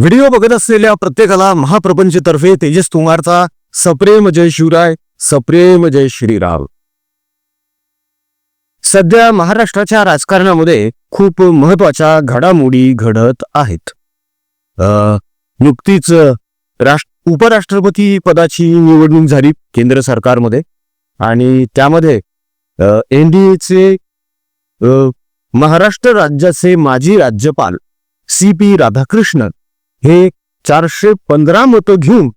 Video बघत असलेल्या प्रत्येकाला महाप्रपंचतर्फे तेजस तुंगारचा सप्रेम जय शिवराय सप्रेम जय श्रीराम. सध्या महाराष्ट्राच्या राजकारणामध्ये खूप महत्त्वाच्या घडामोडी घडत आहेत. नुकतीच राष्ट्र उपराष्ट्रपती पदाची निवडणूक झाली केंद्र सरकारमध्ये आणि त्यामध्ये एन डी एचे महाराष्ट्र राज्याचे माजी राज्यपाल सी पी राधाकृष्णन हे चारशे पंधरा मतं घेऊन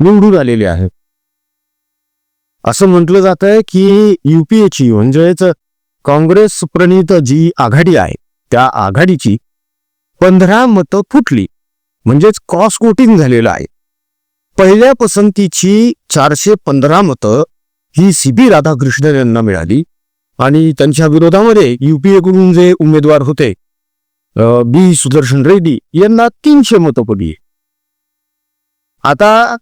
निवडून आलेले आहे असं म्हटलं जात आहे की युपीएची म्हणजेच काँग्रेस प्रणीत जी आघाडी आहे त्या आघाडीची पंधरा मतं फुटली. म्हणजेच क्रॉस वोटिंग झालेलं आहे. पहिल्या पसंतीची चारशे पंधरा मतं ही सी बी राधाकृष्णन यांना मिळाली आणि त्यांच्या विरोधामध्ये युपीएकडून जे उमेदवार होते बी सुदर्शन रेड्डी यांना तीनशे मतं पडली. आता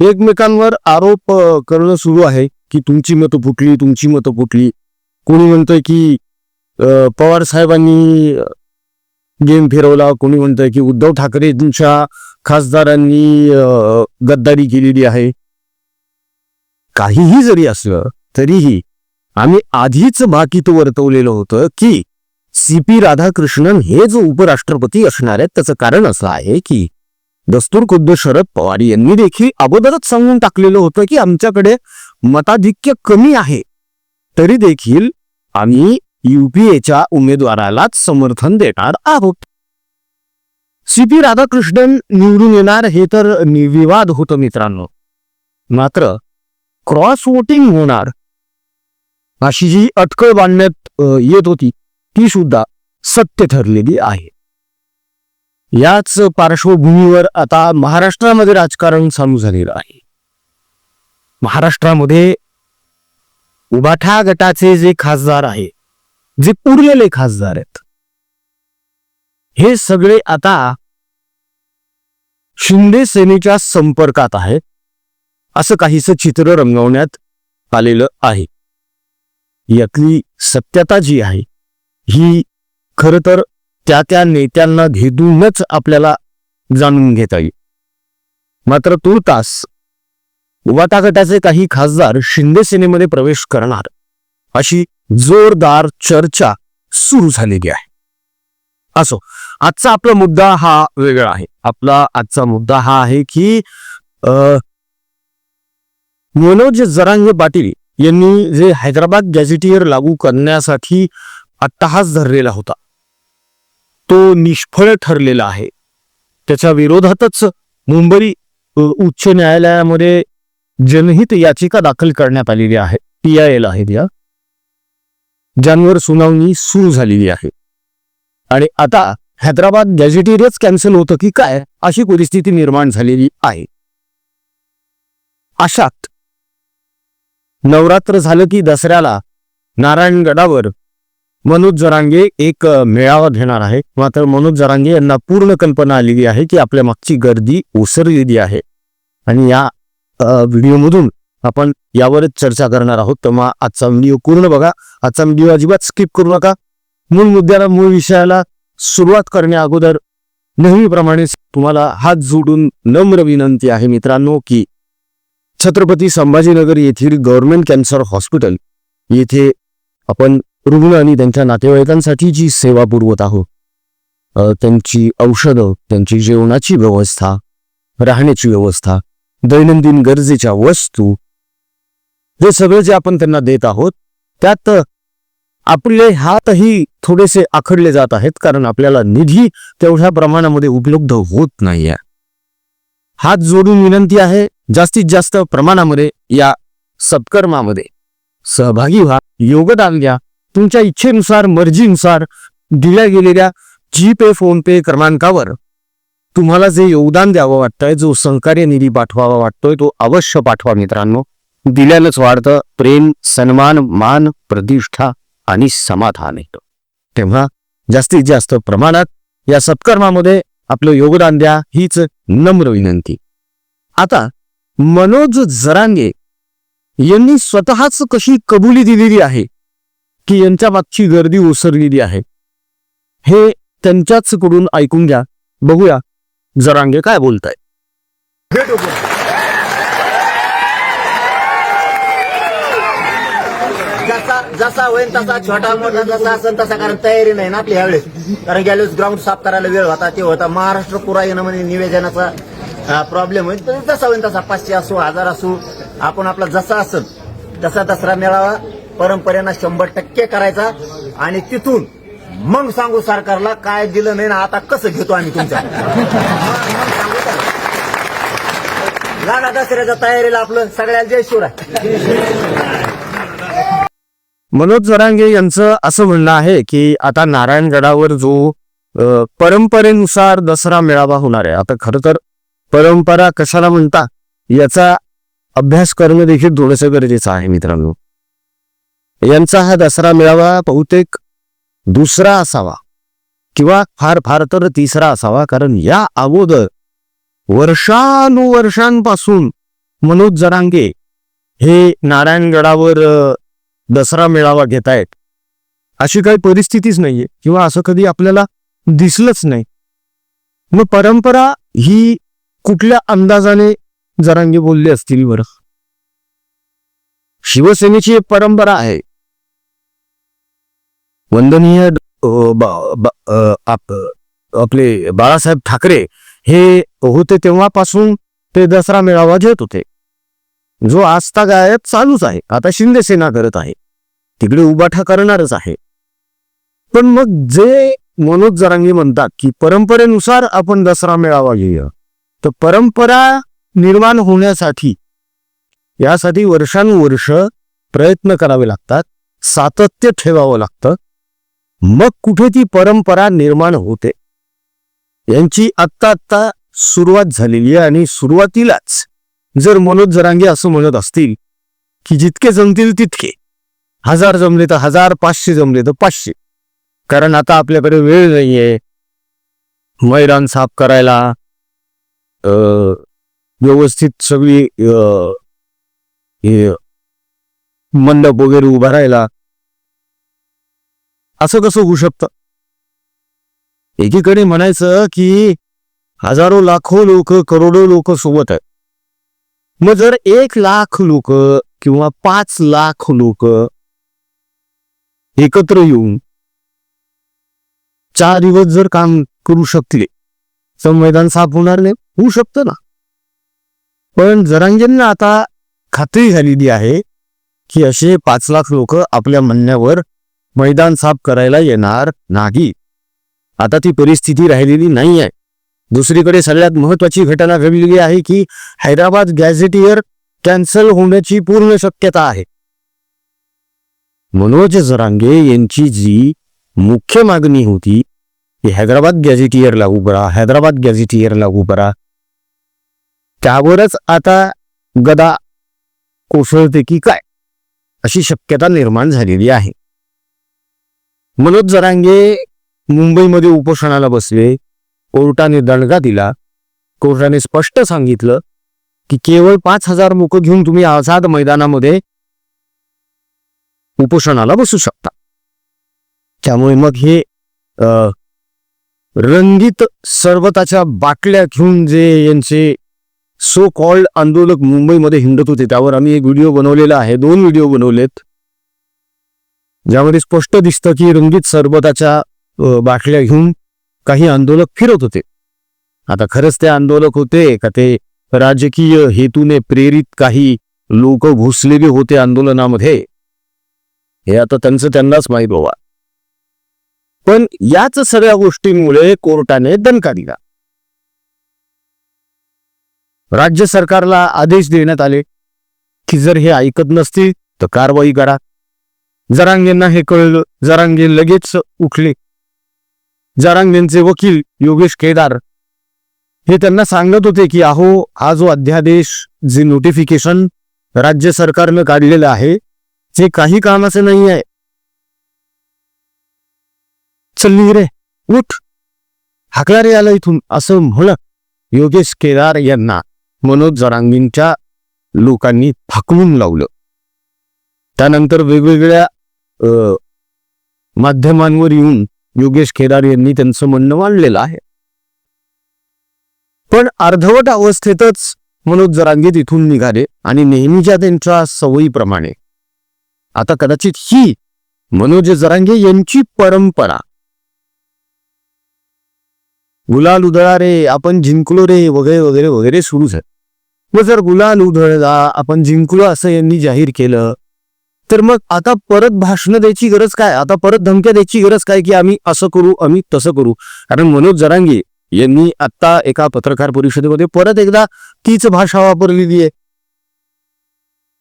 एकमेकांवर आरोप करणं सुरू आहे की तुमची मतं फुटली तुमची मतं फुटली. कोणी म्हणतोय की पवार साहेबांनी गेम फिरवला कोणी म्हणतोय की उद्धव ठाकरेंच्या खासदारांनी गद्दारी केलेली आहे. काहीही जरी असलं तरीही आम्ही आधीच भाकीत वर्तवलेलं होतं की सी पी राधाकृष्णन हे जो उपराष्ट्रपती असणार आहेत त्याचं कारण असं आहे की दस्तूर खुद्द शरद पवार यांनी देखील अगोदरच सांगून टाकलेलं होतं की आमच्याकडे मताधिक्य कमी आहे. तरी देखील आम्ही युपीएच्या उमेदवारालाच समर्थन देणार आहोत. सी पी राधाकृष्णन निवडून येणार हे तर निर्विवाद होतं मित्रांनो. मात्र क्रॉस वोटिंग होणार अशी जी अटकळ बांधण्यात येत होती ती सुद्धा सत्य ठरलेली आहे. याच पार्श्वभूमीवर आता महाराष्ट्रामध्ये राजकारण चालू झालेलं आहे. महाराष्ट्रामध्ये उभाठा गटाचे जे खासदार आहे जे उरलेले खासदार आहेत हे सगळे आता शिंदे सेनेच्या संपर्कात आहेत असं काहीसं चित्र रंगवण्यात आलेलं आहे. यातली सत्यता जी आहे ही खर तर त्या त्या नेत्यांना घेतूनच आपल्याला जाणून घेता येईल. मात्र तुर्तास उबाटा गटाचे काही खासदार शिंदे सेनेमध्ये प्रवेश करणार अशी जोरदार चर्चा सुरू झालेली आहे. असो आजचा आपला मुद्दा हा वेगळा आहे. आपला आजचा मुद्दा हा आहे की मनोज जरांगे पाटील यांनी जे हैदराबाद गॅझेटियर लागू करण्यासाठी अट्टहास धरलेला होता. तो निष्फळ ठरलेला आहे. त्याच्या विरोधातच मुंबई उच्च न्यायालयामध्ये जनहित याचिका दाखल करण्यात आलेली आहे. पी आय एल आहेत या ज्यांवर सुनावणी सुरू झालेली आहे. आणि आता हैदराबाद गॅझेटियरच कॅन्सल होतं की काय अशी परिस्थिती निर्माण झालेली आहे. अशात नवरात्र झालं की दसऱ्याला नारायणगडावर मनोज जरांगे एक मेळावा घेणार आहे. मात्र मनोज जरांगे यांना पूर्ण कल्पना आलेली आहे की आपल्या मागची गर्दी ओसरलेली आहे. आणि या व्हिडिओमधून आपण यावरच चर्चा करणार आहोत. तेव्हा आजचा व्हिडिओ पूर्ण बघा. आजचा व्हिडिओ अजिबात स्किप करू नका. मूळ मुद्द्याला मूळ विषयाला सुरुवात करण्या अगोदर नेहमीप्रमाणे तुम्हाला हात जोडून नम्र विनंती आहे मित्रांनो की छत्रपती संभाजीनगर येथील गव्हर्नमेंट कॅन्सर हॉस्पिटल येथे आपण रुग्ण आणि त्यांच्या नातेवाईकांसाठी जी सेवा पुरवत आहोत. त्यांची औषधं त्यांची जेवणाची व्यवस्था राहण्याची व्यवस्था दैनंदिन गरजेच्या वस्तू हे सगळं जे आपण त्यांना देत आहोत त्यात आपले हातही थोडेसे आखडले जात आहेत कारण आपल्याला निधी तेवढ्या प्रमाणामध्ये उपलब्ध होत नाहीये. हात जोडून विनंती आहे जास्तीत जास्त प्रमाणामध्ये या सत्कर्मामध्ये सहभागी व्हा योगदान द्या तुमच्या इच्छेनुसार मर्जीनुसार दिल्या गेलेल्या जी पे फोन पे क्रमांकावर तुम्हाला जे योगदान द्यावं वाटतंय जो सहकार्य निधी पाठवावा वाटतोय तो अवश्य पाठवा मित्रांनो. दिल्यानंच वाढतं प्रेम सन्मान मान प्रतिष्ठा आणि समाधान येतं तेव्हा जास्तीत जास्त प्रमाणात या सत्कर्मामध्ये आपलं योगदान द्या हीच नम्र विनंती. आता मनोज जरांगे यांनी स्वतःच कशी कबुली दिलेली आहे? की यांच्या मागची गर्दी ओसरलेली आहे. हे त्यांच्याच कडून ऐकून घ्या. बघूया जरांगे काय बोलताय. भेटू जसा जसा होईल तसा छोटा मोठा जसा असेल तसा कारण तयारी नाही ना आपली ह्यावेळेस. कारण गेल्यावेळेस ग्राउंड साफ करायला वेळ होता ते होता. महाराष्ट्र पुरा येणं म्हणजे निवेदनाचा प्रॉब्लेम होईल. तसा होईल तसा पाचशे असो हजार असो आपण आपला जसा असेल तसा दसरा मेळावा परंपरेनं शंभर टक्के करायचा आणि तिथून मग सांगू सरकारला काय दिलं नाही ना आता कसं घेतो आम्ही तुमच्या लागा दसऱ्याच्या तयारीला आपलं सगळ्याला जय शिवराय. मनोज जरांगे यांचं असं म्हणणं आहे की आता नारायणगडावर जो परंपरेनुसार दसरा मेळावा होणार आहे आता खरं तर परंपरा कशाला म्हणता याचा अभ्यास करणं देखील थोडंसं गरजेचं आहे मित्रांनो. यांचा हा दसरा मेळावा बहुतेक दुसरा असावा किंवा फार फार तर तिसरा असावा. कारण या अगोदर वर्षानुवर्षांपासून मनोज जरांगे हे नारायणगडावर दसरा मेळावा घेतायत. अशी काही परिस्थितीच नाहीये किंवा असं कधी आपल्याला दिसलंच नाही. मग परंपरा ही कुठल्या अंदाजाने जरांगे बोलले असतील बरं? शिवसेनेची एक परंपरा आहे. वंदनीय आपले बाळासाहेब ठाकरे हे होते तेव्हापासून ते दसरा मेळावा घेत होते. जो आस्था गायब चालूच आहे. आता शिंदे सेना करत आहे. तिकडे उबाठा करणारच आहे. पण मग जे मनोज जरांगी म्हणतात की परंपरेनुसार आपण दसरा मेळावा घेऊया. तर परंपरा निर्माण होण्यासाठी यासाठी वर्षानुवर्ष प्रयत्न करावे लागतात सातत्य ठेवावं लागतं. मग कुठे ती परंपरा निर्माण होते? यांची आत्ता आत्ता सुरुवात झालेली आहे आणि सुरुवातीलाच जर मनोज जरांगे असं म्हणत असतील की जितके जमतील तितके. हजार जमले तर हजार पाचशे जमले तर पाचशे. कारण आता आपल्याकडे वेळ नाहीये. मैदान साफ करायला व्यवस्थित सगळी हे मंडप वगैरे उभा राहायला असं कसं होऊ शकतं? एकीकडे म्हणायचं की हजारो लाखो लोक करोडो लोक सोबत आहेत. मग जर एक लाख लोक किंवा पाच लाख लोक एकत्र येऊन चार दिवस जर काम करू शकले संविधान साफ होणार नाही होऊ शकतं ना. पण जरांगेंना आता खात्री झालेली आहे की असे पाच लाख लोक आपल्या म्हणण्यावर मैदान साफ करायला येणार नाही. आता ती परिस्थिती राहिलेली नाही आहे दुसरीकडे सगळ्यात महत्वाची घटना घडलेली आहे की हैदराबाद गॅझेटियर कॅन्सल होण्याची पूर्ण शक्यता आहे. मनोज जरांगे यांची जी मुख्य मागणी होती की हैदराबाद गॅझेटियर लागू करा हैदराबाद गॅझेटियर लागू करा त्यावरच आता गदा कोसळते की काय? अशी शक्यता निर्माण झालेली आहे. मनोज जरांगे मुंबईमध्ये उपोषणाला बसले. कोर्टाने दणका दिला. कोर्टाने स्पष्ट सांगितलं की केवळ पाच हजार मुख घेऊन तुम्ही आझाद मैदानामध्ये उपोषणाला बसू शकता. त्यामुळे मग हे रंगीत सरबताच्या बाटल्या घेऊन जे यांचे सो कॉल्ड आंदोलक मुंबईमध्ये हिंडत होते. त्यावर आम्ही एक व्हिडिओ बनवलेला आहे. दोन व्हिडिओ बनवलेत. ज्यामध्ये स्पष्ट दिसतं की रंगीत सरबताच्या बाटल्या घेऊन काही आंदोलक फिरत होते. आता खरंच ते आंदोलक होते का ते राजकीय हेतूने प्रेरित काही लोक घुसलेले होते आंदोलनामध्ये? हे आता त्यांचं त्यांनाच माहीत बाबा. पण याच सगळ्या गोष्टींमुळे कोर्टाने दणका दिला. राज्य सरकारला आदेश देण्यात आले की जर हे ऐकत नसतील तर कारवाई करा. जरांगेंना हे कळलं जरांगे लगेच उठले. जरांगेंचे वकील योगेश केदार हे त्यांना सांगत होते की अहो हा जो अध्यादेश जे नोटिफिकेशन राज्य सरकारनं काढलेलं आहे जे काही कामाचं नाही आहे. चल्ली रे उठ. हाकला रे आला इथून असं म्हण योगेश केदार यांना. मनोज जरांगींच्या लोकांनी थाकवून लावलं. त्यानंतर वेगवेगळ्या माध्यमांवर येऊन योगेश खेरार यांनी त्यांचं म्हणणं मांडलेलं आहे. पण अर्धवट अवस्थेतच मनोज जरांगे तिथून निघाले आणि नेहमीच्या त्यांच्या सवयीप्रमाणे. आता कदाचित ही मनोज जरांगे यांची परंपरा गुलाल उधळा रे आपण जिंकलो रे वगैरे वगैरे वगैरे सुरू झालं मग जर गुलाल उधळला आपण जिंकलो असं यांनी जाहीर केलं तर मग आता परत भाषणं द्यायची गरज काय? आता परत धमक्या द्यायची गरज काय की आम्ही असं करू आम्ही तसं करू? कारण मनोज जरांगे यांनी आता एका पत्रकार परिषदेमध्ये परत एकदा तीच भाषा वापरलेली आहे.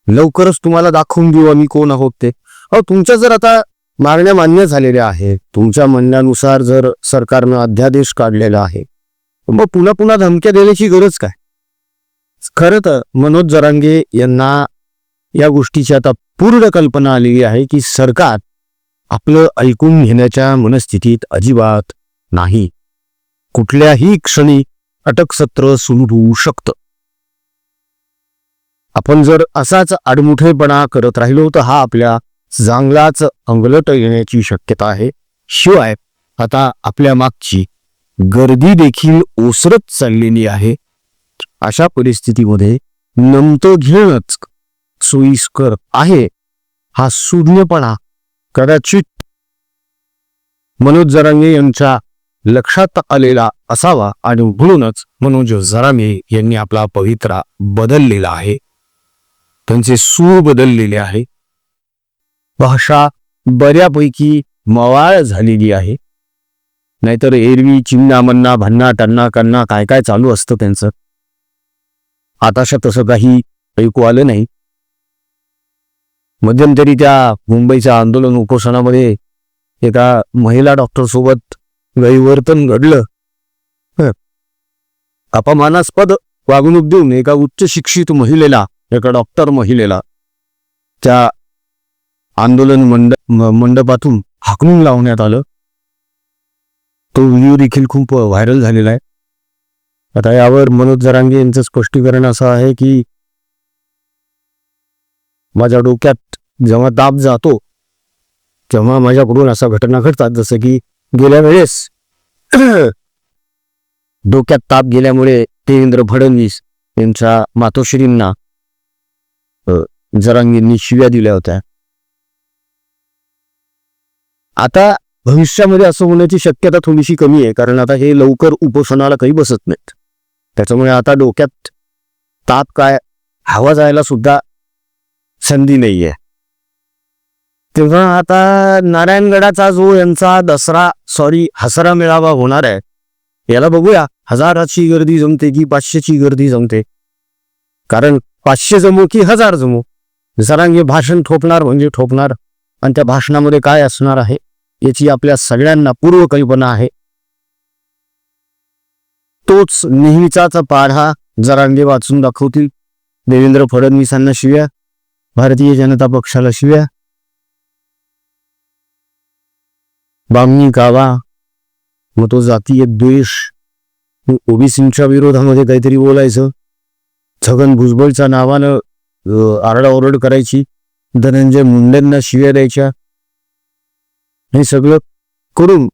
लवकरच तुम्हाला दाखवून देऊ आम्ही कोण आहोत ते. अहो तुमच्या जर आता मागण्या मान्य झालेल्या आहेत. तुमच्या म्हणण्यानुसार जर सरकारनं अध्यादेश काढलेला आहे मग पुन्हा पुन्हा धमक्या देण्याची गरज काय? खरं तर मनोज जरांगे यांना या गोष्टीची आता पूर्ण कल्पना आलेली आहे की सरकार आपलं ऐकून घेण्याच्या मनस्थितीत अजिबात नाही. कुठल्याही क्षणी अटक सत्र सुरू होऊ शकतं. आपण जर असाच आडमुठेपणा करत राहिलो तर हा आपल्या चांगलाच अंगलट येण्याची शक्यता आहे. शिवाय आता आपल्या मागची गर्दी देखील ओसरत चाललेली आहे. अशा परिस्थितीमध्ये नमतं घेणंच सोयीस्कर आहे. हा शून्यपणा कदाचित मनोज जरांगे यांच्या लक्षात आलेला असावा आणि म्हणूनच मनोज जरांगे यांनी आपला पवित्रा बदललेला आहे. त्यांचे सूर बदललेले आहे. भाषा बऱ्यापैकी मवाळ झालेली आहे. नाहीतर एरवी चिमणा मन्ना भन्ना टन्ना कन्ना काय काय चालू असतं त्यांचं. आताशा तसं काही ऐकू आलं नाही. मध्यंतरी त्या मुंबईच्या आंदोलन उपोषणामध्ये एका महिला डॉक्टर सोबत गैरवर्तन घडलं. अपमानास्पद वागणूक देऊन एका उच्च शिक्षित महिलेला एका डॉक्टर महिलेला त्या आंदोलन मंड मंडपातून हाकलून लावण्यात आलं. तो व्हिडिओ देखील खूप व्हायरल झालेला आहे. आता यावर मनोज जरांगे यांचं स्पष्टीकरण असं आहे की माझ्या डोक्यात जेव्हा दाब जातो तेव्हा माझ्याकडून अशा घटना घडतात. जसं की गेल्या वेळेस डोक्यात ताप गेल्यामुळे देवेंद्र फडणवीस यांच्या मातोश्रींना जरांगींनी शिव्या दिल्या होत्या. आता भविष्यामध्ये असं होण्याची शक्यता थोडीशी कमी आहे कारण आता हे लवकर उपोषणाला काही बसत नाहीत. त्याच्यामुळे आता डोक्यात ताप काय हवा जायला सुद्धा संधी नाहीये. तेव्हा आता नारायणगडाचा जो यांचा दसरा सॉरी हसरा मेळावा होणार आहे याला बघूया. हजाराची गर्दी जमते की पाचशेची गर्दी जमते? कारण पाचशे जमू की हजार जमू? जरांगे भाषण ठोपणार म्हणजे ठोपणार आणि त्या भाषणामध्ये काय असणार आहे? याची आपल्या सगळ्यांना पूर्वकल्पना आहे. तोच नेहमीचाच पाढा जरांगे वाचून दाखवतील. देवेंद्र फडणवीसांना शिव्या भारतीय जनता पक्षाला शिव्या. बामणी कावा मग तो जातीय द्वेष. ओबीसींच्या विरोधामध्ये काहीतरी बोलायचं. छगन भुजबळच्या नावानं आरडाओरड करायची. धनंजय मुंडेंना शिव्या द्यायच्या. हे सगळं करून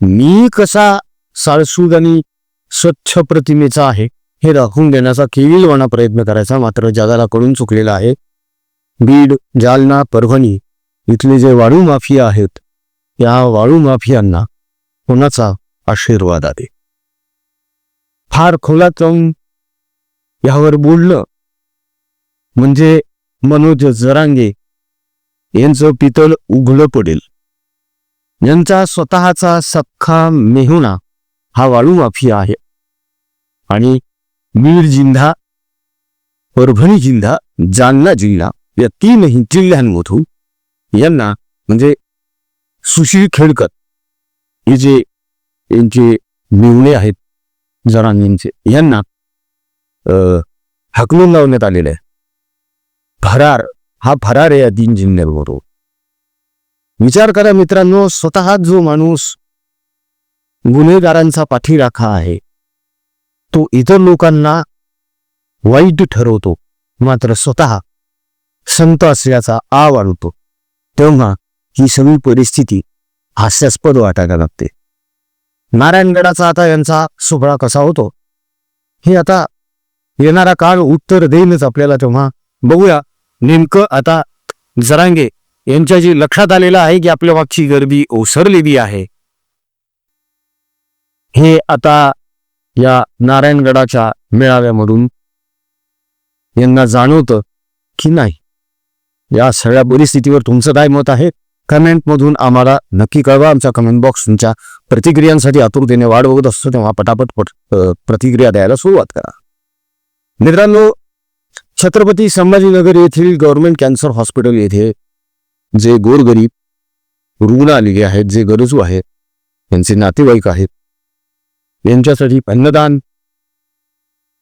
मी कसा साळसूद आणि स्वच्छ प्रतिमेचा आहे हे दाखवून देण्याचा केविलवाना प्रयत्न करायचा मात्र जगाला कळून चुकलेला आहे. बीड जालना परभणी इथले जे वाळू माफिया आहेत या वाळू माफियांना कोणाचा आशीर्वाद आहे? फार खोलात जाऊन यावर बोललं म्हणजे मनोज जरांगे यांचं पितळ उघडं पडेल. यांचा स्वतःचा सख्खा मेहुणा हा वाळू माफिया आहे. आणि बीड जिल्हा परभणी जिल्हा जालना जिल्हा या तीनही जिल्ह्यांमधून यांना म्हणजे सुशील खेडकर हे जे यांचे मेहुणे आहेत जरांगींचे यांना हकलून लावण्यात आलेले आहे. फरार हा फरार आहे या तीन जिल्ह्यांबरोबर. विचार करा मित्रांनो स्वतः जो माणूस गुन्हेगारांचा पाठीराखा आहे तो इतर लोकांना वाईट ठरवतो. मात्र स्वतः संत असल्याचा आ वाढवतो तेव्हा ही सगळी परिस्थिती हास्यास्पद वाटायला लागते. नारायणगडाचा आता यांचा सोहळा कसा होतो? हे आता येणारा काळ उत्तर देईलच आपल्याला तेव्हा. बघूया नेमकं आता जरांगे यांच्या जी लक्षात आलेलं आहे की आपल्या मागची गर्दी ओसरलेली आहे हे आता या नारायणगडाच्या मेळाव्यामधून यांना जाणवतं की नाही. या सगळ्या परिस्थितीवर तुमचं काय मत आहे? कमेंटमधून आम्हाला नक्की कळवा. आमचा कमेंट बॉक्स तुमच्या प्रतिक्रियांसाठी आतुरतेने वाढ बघत असतो तेव्हा पटापट पट प्रतिक्रिया द्यायला सुरुवात करा. मित्रांनो छत्रपती संभाजीनगर येथील गव्हर्नमेंट कॅन्सर हॉस्पिटल येथे जे गोरगरीब रुग्ण आलेले आहेत जे गरजू आहेत त्यांचे नातेवाईक आहेत यांच्यासाठी अन्नदान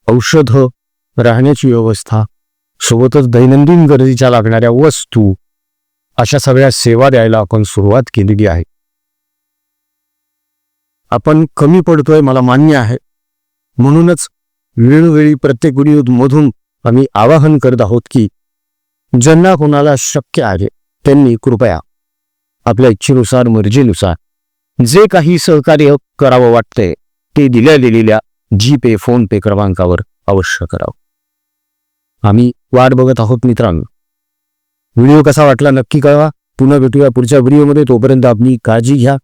औषध राहण्याची व्यवस्था सोबतच दैनंदिन गरजेच्या लागणाऱ्या वस्तू अशा सगळ्या सेवा द्यायला आपण सुरुवात केलेली आहे. आपण कमी पडतोय मला मान्य आहे. म्हणूनच वेळोवेळी प्रत्येक गुणीमधून आम्ही आवाहन करत आहोत की ज्यांना कोणाला शक्य आहे त्यांनी कृपया आपल्या इच्छेनुसार मर्जीनुसार जे काही सहकार्य करावं वाटतंय ते दिल्या गेलेल्या जी पे फोन पे क्रमांकावर अवश्य करावं. आम्ही वाट बघत आहोत मित्रांनो. व्हिडिओ कसा वाटला नक्की कळवा. पुन्हा भेटूया पुढच्या व्हिडिओमध्ये. तोपर्यंत आपली काळजी घ्या.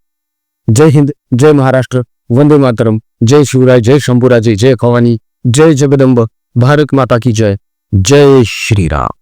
जय हिंद जय महाराष्ट्र. वंदे मातरम. जय शिवराय जय शंभूराजे जय खवानी जय जगदंब. भारत माता की जय. जय श्रीराम.